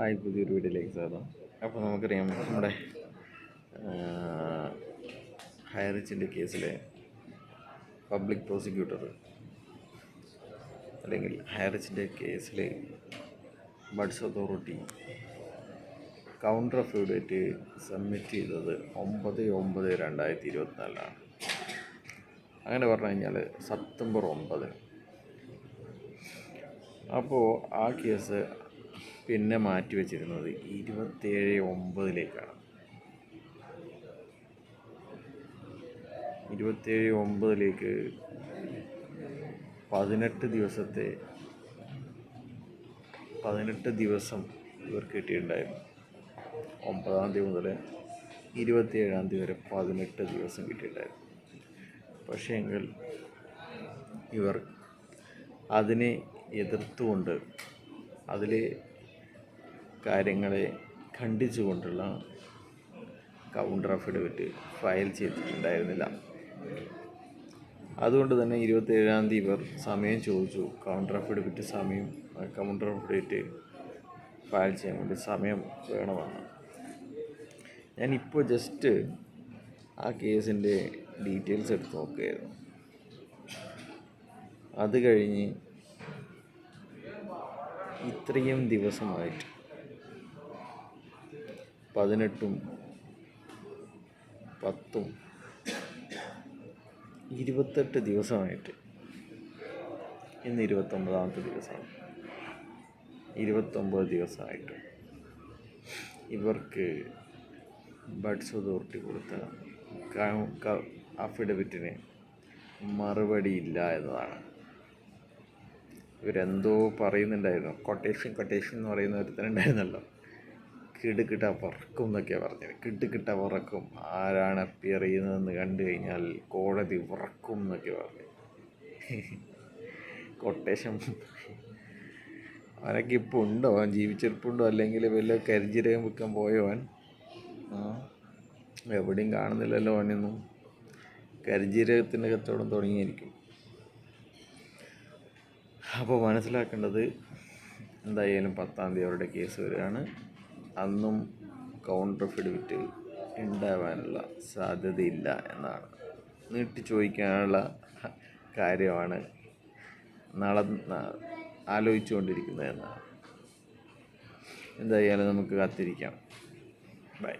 Hi പുതിയൊരു വീഡിയോയിലേക്ക് സ്വാഗതം. അപ്പോൾ നമുക്കറിയാം നമ്മുടെ ഹയറിച്ചിന്റെ കേസിലെ പബ്ലിക് പ്രോസിക്യൂട്ടർ അല്ലെങ്കിൽ ഹയറിച്ചിന്റെ കേസിലെ BUDS authority counter affidavit submit ചെയ്തത് ഒമ്പത് ഒമ്പത് രണ്ടായിരത്തി ഇരുപത്തിനാലിലാണ് അങ്ങനെ പറഞ്ഞു കഴിഞ്ഞാൽ സെപ്റ്റംബർ ഒമ്പത്. അപ്പോൾ ആ കേസ് പിന്നെ മാറ്റി വെച്ചിരുന്നത് ഇരുപത്തേഴ് ഒമ്പതിലേക്കാണ്. ഇരുപത്തേഴ് ഒമ്പതിലേക്ക് പതിനെട്ട് ദിവസത്തെ പതിനെട്ട് ദിവസം ഇവർ കിട്ടിയിട്ടുണ്ടായിരുന്നു. ഒമ്പതാം തീയതി മുതൽ ഇരുപത്തിയേഴാം തീയതി വരെ പതിനെട്ട് ദിവസം കിട്ടിയിട്ടുണ്ടായിരുന്നു. പക്ഷേ എങ്കിൽ ഇവർ അതിനെ എതിർത്തുകൊണ്ട് അതിലെ കാര്യങ്ങളെ ഖണ്ഡിച്ചുകൊണ്ടുള്ള കൗണ്ടർ അഫിഡവിറ്റ് ഫയൽ ചെയ്തിട്ടുണ്ടായിരുന്നില്ല. അതുകൊണ്ട് തന്നെ ഇരുപത്തേഴാം തീയതി ഇവർ സമയം ചോദിച്ചു. കൗണ്ടർ അഫിഡവിറ്റ് സമയം കൗണ്ടർ അഫിഡവിറ്റ് ഫയൽ ചെയ്യാൻ വേണ്ടി സമയം വേണമെന്ന്. ഞാനിപ്പോൾ ജസ്റ്റ് ആ കേസിന്റെ ഡീറ്റെയിൽസ് എടുത്ത് നോക്കുകയായിരുന്നു. അത് കഴിഞ്ഞ് ഇത്രയും ദിവസമായിട്ട് പതിനെട്ടും പത്തും ഇരുപത്തെട്ട് ദിവസമായിട്ട്. ഇന്ന് ഇരുപത്തൊമ്പതാമത്തെ ദിവസമാണ്. ഇരുപത്തൊമ്പത് ദിവസമായിട്ട്. ഇവർക്ക് ബഡ്സ് അതോറിറ്റി കൊടുത്ത അഫിഡവിറ്റിന് മറുപടിയില്ല എന്നതാണ്. ഇവരെന്തോ പറയുന്നുണ്ടായിരുന്നു. കൊട്ടേഷൻ കൊട്ടേഷൻ എന്ന് പറയുന്ന ഒരുത്തനുണ്ടായിരുന്നല്ലോ കിടുകിട്ട പറക്കും എന്നൊക്കെയാണ് പറഞ്ഞത്. കിടുകിട്ട പറക്കും ആരാണ് അപ്പിയർ ചെയ്യുന്നതെന്ന് കണ്ടു കഴിഞ്ഞാൽ കോടതി ഉറക്കും എന്നൊക്കെ പറഞ്ഞു കൊട്ടേഷൻ അവനൊക്കെ ഇപ്പോൾ ഉണ്ടോ? അവൻ ജീവിച്ചിരിപ്പുണ്ടോ? അല്ലെങ്കിൽ വല്ല കരിഞ്ചീരകം വിൽക്കാൻ പോയോ അവൻ? ആ. എവിടെയും കാണുന്നില്ലല്ലോ അവനൊന്നും. കരിഞ്ചീരകത്തിന്റെ കച്ചവടം തുടങ്ങിയിരിക്കും. അപ്പോൾ മനസ്സിലാക്കേണ്ടത് എന്തായാലും പത്താം തീയതി അവരുടെ കേസ് വരികയാണ്. അന്നും കൗണ്ടർ ഫിഡിവിറ്റ് ഉണ്ടാവാനുള്ള സാധ്യതയില്ല എന്നാണ്. നീട്ടി ചോദിക്കാനുള്ള കാര്യമാണ് നാളെ ആലോചിച്ചുകൊണ്ടിരിക്കുന്നത് എന്നാണ്. എന്തായാലും നമുക്ക് കാത്തിരിക്കാം. ബൈ